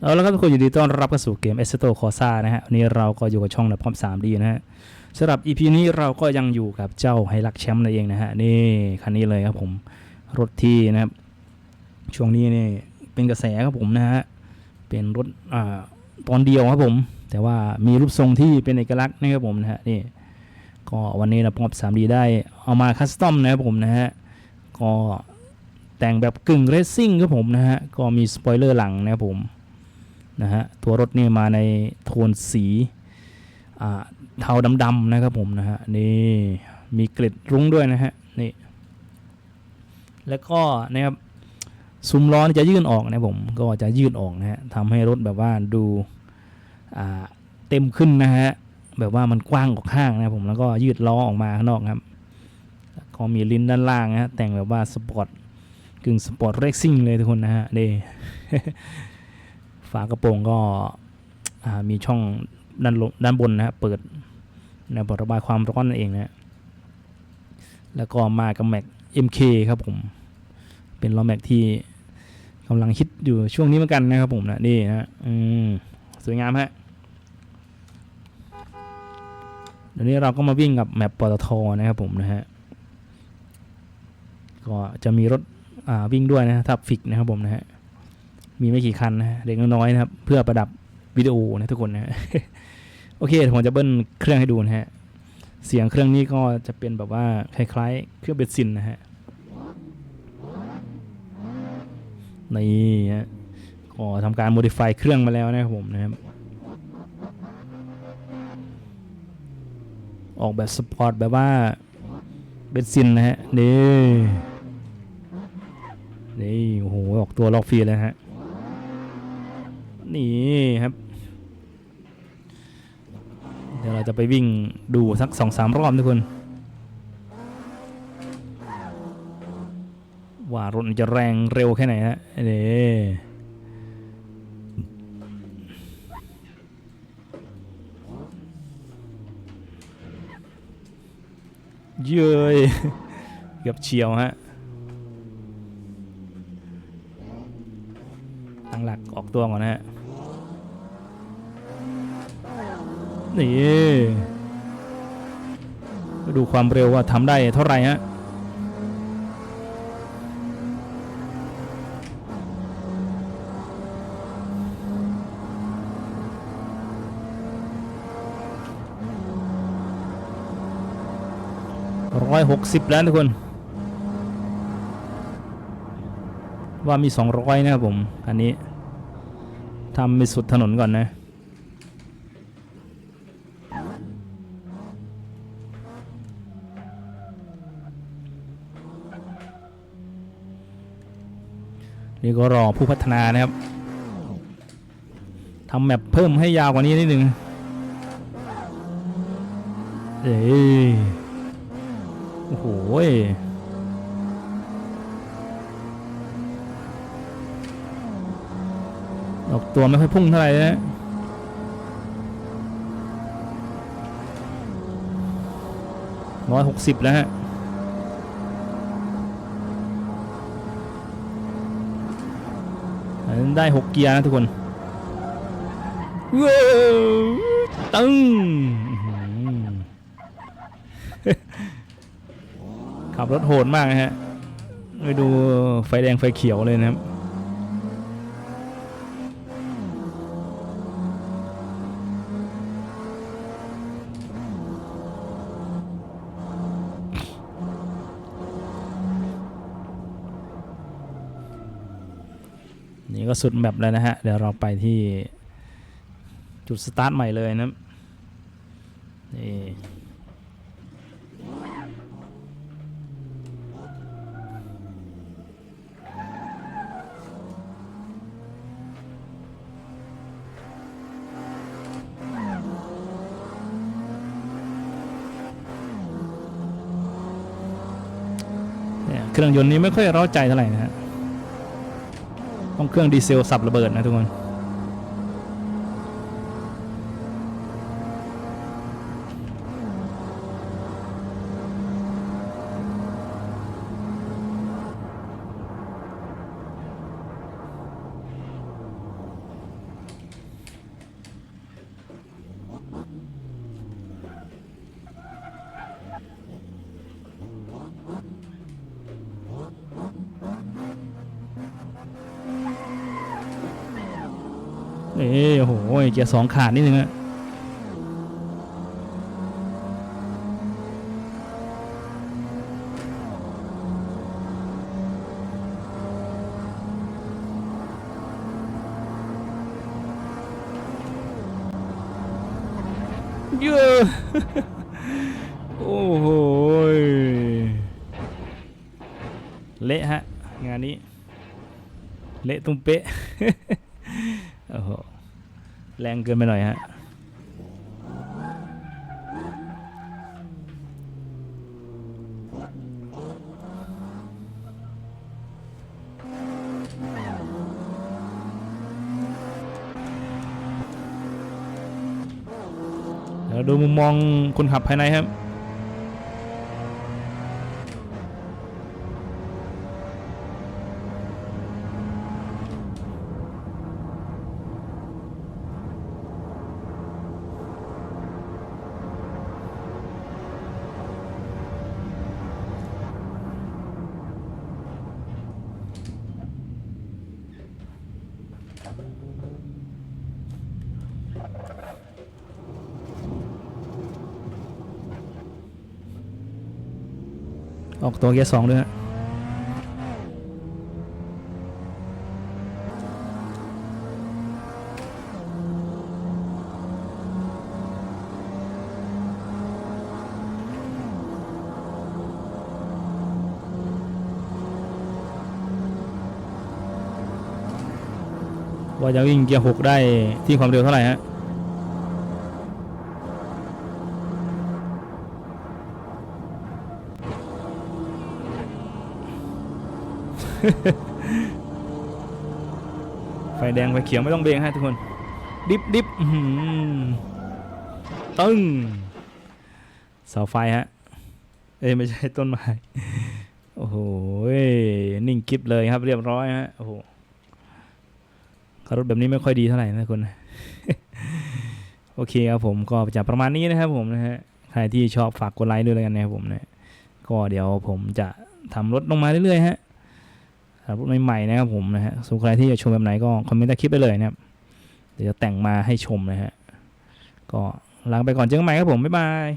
เอาละครับทุกคนยินดีต้อนรับเข้าสู่เกม a s s e t o Corsa นะฮะวันนี้เราก็อยู่กับช่องแบบพร้อม 3D นะฮะสำหรับ EP นี้เราก็ยังอยู่กับเจ้าไฮลักแชมป์นั่นเองนะฮะนี่คันนี้เลยครับผมรถที่นะครับ ช่วงนี้นี่เป็นกระแสครับผมนะฮะเป็นรถอ่าตอนเดียวครับผม แต่ว่ามีรูปทรงที่เป็นเอกลักษณ์นะครับผมนะฮะนี่ก็วันนี้นะพร้อม 3D ได้เอามาคัสตอมนะครับผมนะฮะก็แต่งแบบกึ่งเรซซิ่งครับผมนะฮะก็มีสปอยเลอร์หลังนะครับผม นะฮะตัวรถนี่มาในโทนสีเทาดำๆนะครับผมนะฮะนี่มีเกล็ดรุ้งด้วยนะฮะนี่แล้วก็นะครับซุ้มล้อจะยื่นออกนะผมก็จะยื่นออกนะฮะทำให้รถแบบว่าดูเต็มขึ้นนะฮะแบบว่ามันกว้างออกข้างนะผมแล้วก็ยืดล้อออกมาข้างนอกครับก็มีลิ้นด้านล่างนะฮะแต่งแบบว่าสปอร์ตกึ่งสปอร์ตเรซซิ่งเลยทุกคนนะฮะนี่ ฝากระโปรงก็มีช่องด้านลด้านบนนะฮะเปิดนะบระบายความร้อนนั่นเองนะแล้วก็มากับแม็ก MK ครับผม เป็นล้อแม็กที่กำลังฮิตอยู่ช่วงนี้เหมือนกันนะครับผมนะนี่นะฮะอืมสวยงามฮะเดี๋ยวนี้เราก็มาวิ่งกับแมปปตทนะครับผมนะฮะก็จะมีรถอ่าวิ่งด้วยนะทับฟิกนะครับผมนะฮะ มีไม่กี่คันนะเด็กน้อยนะครับ เพื่อประดับวิดีโอนะทุกคนนะโอเคผมจะเบิ้ลเครื่องให้ดูนะฮะ เสียงเครื่องนี้ก็จะเป็นแบบว่าคล้ายๆ เครื่องเบนซินนะฮะนี่ฮะก็ทำการ modify เครื่องมาแล้วนะครับผมนะครับออกแบบสปอร์ตแบบว่าเบนซินนะฮะนี่นี่โอ้โหออกตัวล็อกฟรีเลยฮะ นี่ครับ เดี๋ยวเราจะไปวิ่งดูสักสองสามรอบทุกคน ว่ารถจะแรงเร็วแค่ไหนฮะนี่เย้ยเกือบเฉียวฮะตั้งหลักออกตัวก่อนนะฮะ นี่ดูความเร็วว่าทำได้เท่าไหร่ฮะร้อยหกสิบแล้วทุกคน ว่ามีสองร้อยนะครับผม อันนี้ทำไปสุดถนนก่อนนะ นี่ก็รอผู้พัฒนานะครับทำแมปเพิ่มให้ยาวกว่านี้นิดนึงเอ้ยโอ้โหยออกตัวไม่ค่อยพุ่งเท่าไหร่นะร้อยหกสิบแล้วฮะ อันนั้น ได้หกเกียร์นะทุกคนว้าวตึ้งอื้อหือขับรถโหดมากนะฮะไปดูไฟแดงไฟเขียวเลยนะครับ นี่ก็สุดแมปแล้วนะฮะ เดี๋ยวเราไปที่จุดสตาร์ทใหม่เลยนะนี่เนี่ยเครื่องยนต์นี้ไม่ค่อยเร้าใจเท่าไหร่นะฮะ ต้องเครื่องดีเซลสับระเบิดนะทุกคนน เอ้โอ้โหเกียร์สองขาดนิดนึงอะเยอะโอ้โหยเละฮะ งานนี้ เละตุ้มเป๊ะ โอ้โหแรงเกินไปหน่อยฮะเดี๋ยวดูมุมมองคนขับภายในครับ ออกตัวเกียร์สองด้วยฮะว่าจะวิ่งเกียร์หกได้ที่ความเร็วเท่าไหร่ฮะ ไฟแดงไฟเขียวไม่ต้องเบรกฮะทุกคน ดิบดิบตึ้งเสาไฟฮะ เอ้ยไม่ใช่ต้นไม้ โอ้โห นิ่งกิฟเลยครับเรียบร้อยฮะ โอ้โหขับรถแบบนี้ไม่ค่อยดีเท่าไหร่นะคุณโอเคครับผมก็จะประมาณนี้นะครับผมนะฮะ ใครที่ชอบฝากกดไลค์ด้วยแล้วกันนะครับผมนะ ก็เดี๋ยวผมจะทำรถลงมาเรื่อยๆฮะ รถใหม่ๆนะครับผมนะฮะส่วนใครที่จะชมแบบไหนก็คอมเมนต์ใต้คลิปไปเลยนะครับ เดี๋ยวจะแต่งมาให้ชมนะฮะ ก็ลาไปก่อนเจอกันใหม่ครับผม บ๊ายบาย